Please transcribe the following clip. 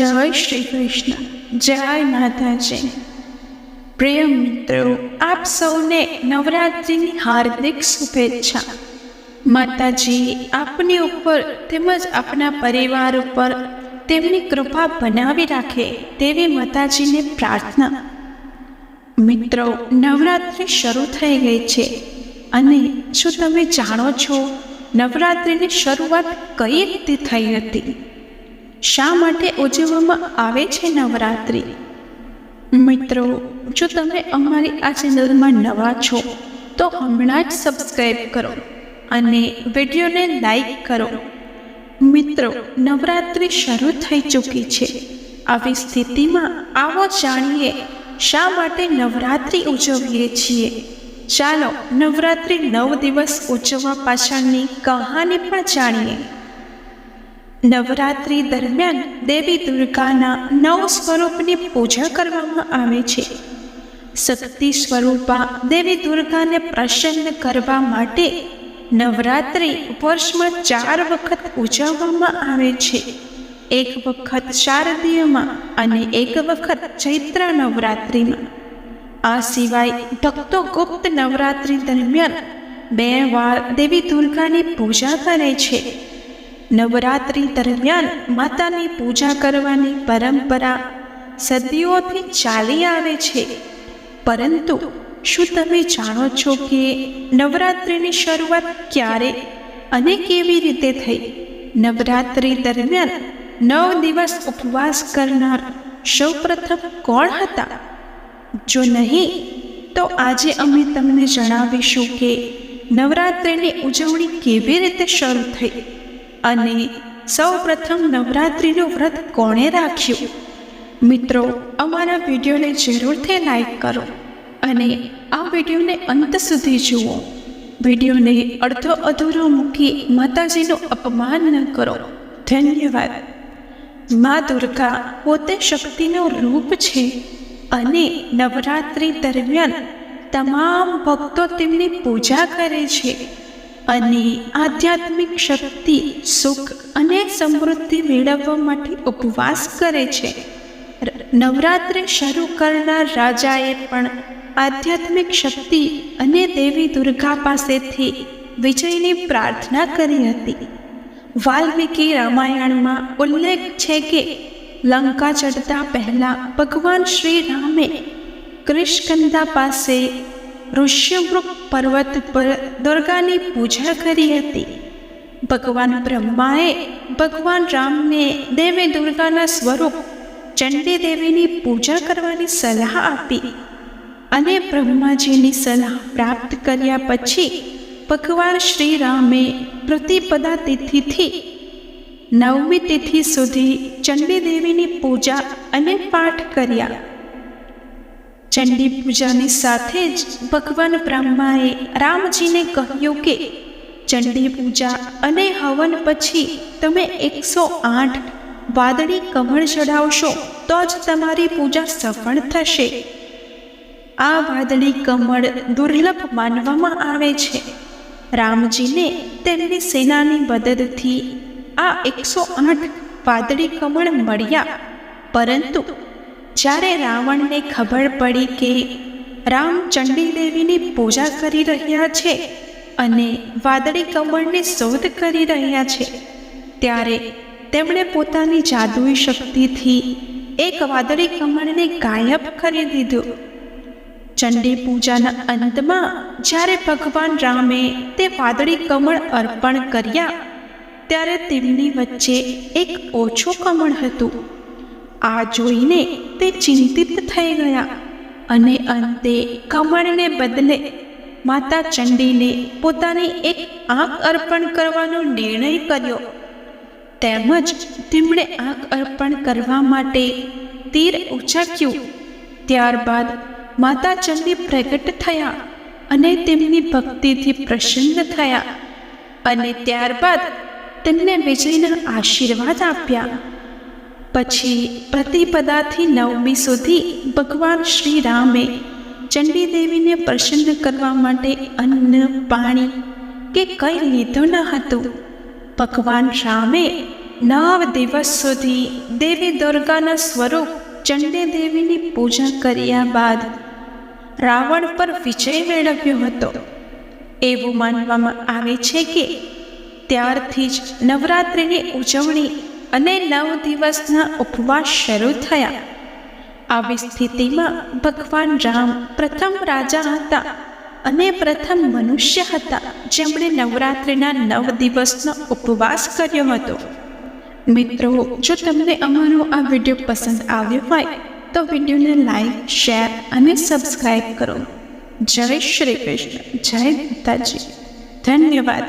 જય શ્રી કૃષ્ણ. જય માતાજી. પ્રિય મિત્રો, આપ સૌને નવરાત્રિની હાર્દિક શુભેચ્છા. માતાજી, આપની ઉપર તેમજ આપના પરિવાર ઉપર તેમની કૃપા બનાવી રાખે તેવી માતાજીને પ્રાર્થના. મિત્રો, નવરાત્રિ શરૂ થઈ ગઈ છે અને શું તમે જાણો છો નવરાત્રિની શરૂઆત કઈ રીતે થઈ હતી? શા માટે ઉજવવામાં આવે છે નવરાત્રિ? મિત્રો, જો તમે અમારી આ ચેનલમાં નવા છો, તો હમણાં જ સબસ્ક્રાઈબ કરો અને વિડીયોને લાઈક કરો. મિત્રો, નવરાત્રિ શરૂ થઈ ચૂકી છે. આવી સ્થિતિમાં આવો જાણીએ શા માટે નવરાત્રિ ઉજવીએ છીએ. ચાલો નવરાત્રિ નવ દિવસ ઉજવવા પાછળની કહાની પણ જાણીએ. નવરાત્રિ દરમિયાન દેવી દુર્ગાના નવ સ્વરૂપની પૂજા કરવામાં આવે છે. શક્તિ સ્વરૂપા દેવી દુર્ગાને પ્રસન્ન કરવા માટે નવરાત્રિ વર્ષમાં ચાર વખત ઉજવવામાં આવે છે. એક વખત શારદીયમાં અને એક વખત ચૈત્ર નવરાત્રિમાં. આ સિવાય ભક્તો ગુપ્ત નવરાત્રિ દરમિયાન બે વાર દેવી દુર્ગાની પૂજા કરે છે. નવરાત્રિ દરમિયાન માતાની પૂજા કરવાની પરંપરા સદીઓથી ચાલી આવે છે. પરંતુ શું તમે જાણો છો કે નવરાત્રિની શરૂઆત ક્યારે અને કેવી રીતે થઈ? નવરાત્રિ દરમિયાન નવ દિવસ ઉપવાસ કરનાર સૌપ્રથમ કોણ હતા? જો નહીં, તો આજે અમે તમને જણાવીશું કે નવરાત્રિની ઉજવણી કેવી રીતે શરૂ થઈ. અને સૌ પ્રથમ નવરાત્રિનું વ્રત કોણે રાખ્યું? મિત્રો, અમારા વિડીયોને જરૂરથી લાઈક કરો અને આ વિડીયોને અંત સુધી જુઓ. વિડીયોને અડધો અધૂરો મૂકી માતાજીનું અપમાન ન કરો. ધન્યવાદ. મા દુર્ગા પોતે શક્તિનું રૂપ છે અને નવરાત્રિ દરમિયાન તમામ ભક્તો તેમની પૂજા કરે છે. અને આધ્યાત્મિક શક્તિ, સુખ અને સમૃદ્ધિ મેળવવા માટે ઉપવાસ કરે છે. નવરાત્રિ શરૂ કરનાર રાજાએ પણ આધ્યાત્મિક શક્તિ અને દેવી દુર્ગા પાસેથી વિજયની પ્રાર્થના કરી હતી. વાલ્મીકી રામાયણમાં ઉલ્લેખ છે કે, લંકા ચડતા પહેલાં ભગવાન શ્રી રામે કૃષ્કંદા પાસે ઋષ્યવૃક પર્વત પર દુર્ગાની પૂજા કરી હતી. ભગવાન બ્રહ્માએ ભગવાન રામને દેવી દુર્ગાના સ્વરૂપ ચંડી દેવીની પૂજા કરવાની સલાહ આપી અને બ્રહ્માજીની સલાહ પ્રાપ્ત કર્યા પછી ભગવાન શ્રી રામે પ્રતિપદા તિથિથી નવમી તિથિ સુધી ચંડી દેવીની પૂજા અને પાઠ કર્યા. ચંડી પૂજાની સાથે જ ભગવાન બ્રહ્માએ રામજીને કહ્યું કે, ચંડી પૂજા અને હવન પછી તમે એકસો આઠ વાદળી કમળ ચડાવશો તો જ તમારી પૂજા સફળ થશે. આ વાદળી કમળ દુર્લભ માનવામાં આવે છે. રામજીને તેમની સેનાની મદદથી આ એકસો આઠ વાદળી કમળ મળ્યા. પરંતુ જ્યારે રાવણને ખબર પડી કે રામ ચંડી દેવીની પૂજા કરી રહ્યા છે અને વાદળી કમળની શોધ કરી રહ્યા છે, ત્યારે તેમણે પોતાની જાદુઈ શક્તિથી એક વાદળી કમળને ગાયબ કરી દીધું. ચંડી પૂજાના અંતમાં જ્યારે ભગવાન રામે તે વાદળી કમળ અર્પણ કર્યા, ત્યારે તેમની વચ્ચે એક ઓછું કમળ હતું. આ જોઈને તે ચિંતિત થઈ ગયા અને અંતે કમળને બદલે માતા ચંડીને પોતાની એક આંખ અર્પણ કરવાનો નિર્ણય કર્યો. તેમજ તેમણે આંખ અર્પણ કરવા માટે તીર ઉછક્યું. ત્યારબાદ માતા ચંડી પ્રગટ થયા અને તેમની ભક્તિથી પ્રસન્ન થયા અને ત્યારબાદ તેમને વિજયના આશીર્વાદ આપ્યા. પછી પ્રતિપદાથી નવમી સુધી ભગવાન શ્રી રામે ચંડી દેવીને પ્રસન્ન કરવા માટે અન્ન, પાણી કે કંઈ લીધું ન હતું. ભગવાન રામે નવ દિવસ સુધી દેવી દુર્ગાના સ્વરૂપ ચંડી દેવીની પૂજા કર્યા બાદ રાવણ પર વિજય મેળવ્યો હતો. એવું માનવામાં આવે છે કે ત્યારથી જ નવરાત્રિની ઉજવણી અને નવ દિવસના ઉપવાસ શરૂ થયા. આવી સ્થિતિમાં ભગવાન રામ પ્રથમ રાજા હતા અને પ્રથમ મનુષ્ય હતા. જેમણે નવરાત્રિના નવ દિવસનો ઉપવાસ કર્યો હતો. મિત્રો, જો તમને અમારો આ વીડિયો પસંદ આવ્યો હોય, તો વિડીયોને લાઈક, શેર અને સબસ્ક્રાઈબ કરો. જય શ્રી કૃષ્ણ. જય માતાજી. ધન્યવાદ.